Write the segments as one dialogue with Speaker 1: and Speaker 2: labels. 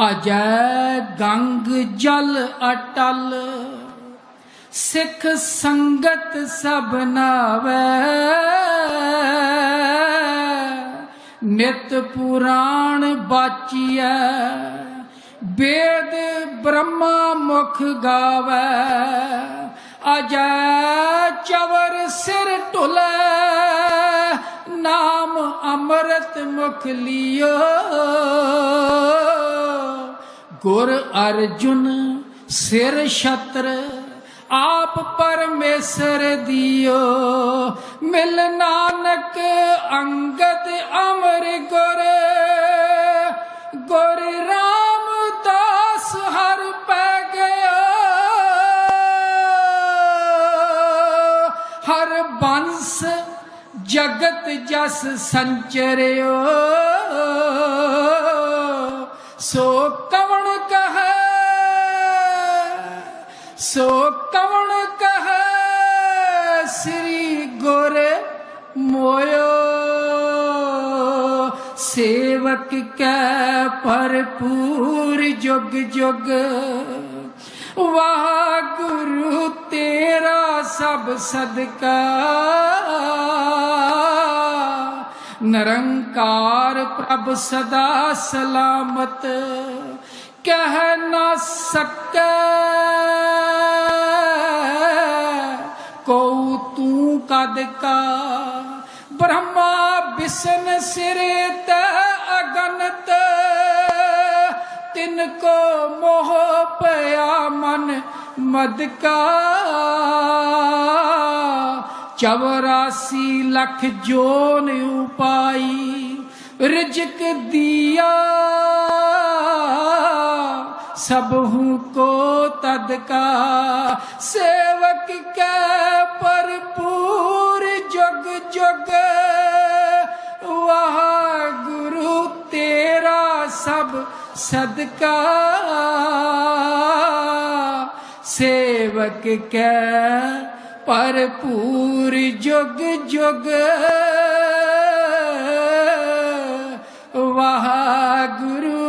Speaker 1: ਅਜੈ ਗੰਗ ਜਲ ਅਟਲ, ਸਿੱਖ ਸੰਗਤ ਸਭ ਨਾਵੇ। ਨਿਤ ਪੁਰਾਣ ਬਾਚੀਐ, ਵੇਦ ਬ੍ਰਹਮਾ ਮੁਖ ਗਾਵੇ। ਅਜੈ ਚਵਰ ਸਿਰ ਢੁਲੇ, ਨਾਮ ਅੰਮ੍ਰਿਤ ਮੁਖ ਲਿਓ। ਗੁਰ ਅਰਜੁਨ ਸਿਰ ਛਤਰ, ਆਪ ਪਰਮੇਸ਼ਰ ਦਿਓ। ਮਿਲ ਨਾਨਕ ਅੰਗਦ ਅਮਰ ਗੁਰ ਗੁਰ ਰਾਮਦਾਸ ਹਰ ਪੈ ਗਿਆ। ਹਰ ਬੰਸ ਜਗਤ ਜਸ ਸੰਚਰਿਓ। ਸੋ ਕਵਣ ਕਹੈ? ਸੋ ਕਵਣ ਕਹੈ? ਸ੍ਰੀ ਗੁਰ ਮੋਇਓ। ਸੇਵਕ ਕੈ ਭਰਪੂਰ ਜੁਗ ਜੁਗ। ਵਾਹ ਗੁਰੂ ਤੇਰਾ ਸਭ ਸਦਕਾ। ਨਿਰੰਕਾਰ ਪ੍ਰਭ ਸਦਾ ਸਲਾਮਤ, ਕਹਿ ਨਾ ਸਕੈ। ਕੋ ਤੂੰ ਕਦ ਕਾ? ਬ੍ਰਹਮਾ ਬਿਸ਼ਨ ਸਿਰੇ ਤੇ ਅਗਨਤ, ਤਿਨ ਕੋ ਮੋਹ ਪਿਆ ਮਨ ਮਦਕਾ ਚਵਰਾਸੀ ਲੱਖ ਜੋਨ ਉਪਾਈ, ਰਿਜਕ ਦਿਆ। ਸਭ ਹੂੰ ਕੋ ਤਦਕਾ ਸੇਵਕ ਕੈ ਭਰਪੂਰ ਜਗ ਜਗ। ਵਾਹ ਗੁਰੂ ਤੇਰਾ ਸਭ ਸਦਕਾ। ਸੇਵਕ ਕੈ ਭਰਪੂਰ ਜੁਗ ਜੁਗ ਵਾਹ ਗੁਰੂ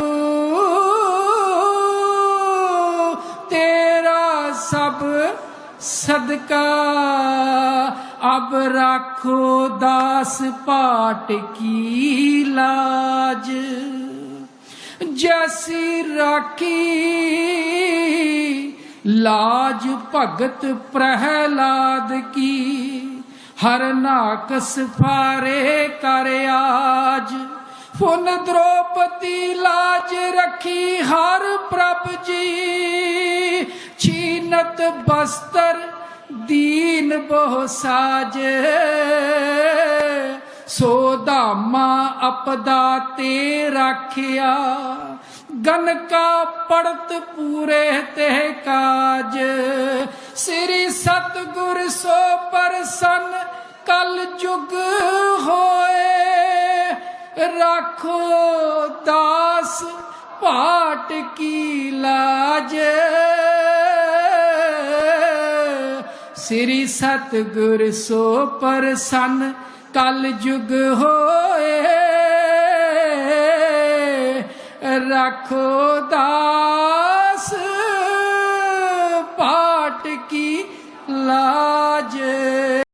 Speaker 1: ਤੇਰਾ ਸਭ ਸਦਕਾ। ਅਬ ਰੱਖੋ ਦਾਸ ਪਾਟ ਕੀ ਲਾਜ। ਜੈਸੀ ਰਾਖੀ ਲਾਜ ਭਗਤ ਪ੍ਰਹਿਲਾਦ ਕੀ? ਹਰ ਨਾਕਸ ਫਾਰੇ ਕਰ ਆਜ। ਫੁਨ ਦ੍ਰੋਪਦੀ ਲਾਜ ਰੱਖੀ ਹਰ ਪ੍ਰਭ ਜੀ। ਛੀਨਤ ਬਸਤਰ ਦੀਨ ਬਹੁ ਸਾਜੇ। ਸੋ ਧਾਮਾ ਅਪਦਾ ਤੇ ਰੱਖਿਆ। ਗਨ ਕਾ ਪੜਤ ਪੂਰੇ ਤੇ ਕਾਜ। ਸ੍ਰੀ ਸਤਗੁਰ ਸੋ ਪਰਸਨ, ਕਲ ਜੁਗ ਹੋਏ। ਰੱਖੋ ਦਾਸ ਪਾਟ ਕੀ ਲਾਜ। ਸ੍ਰੀ ਸਤਗੁਰ ਸੋ ਪਰਸਨ, ਕਲ ਜੁਗ ਹੋਏ। ਰੱਖੋ ਦਾਸ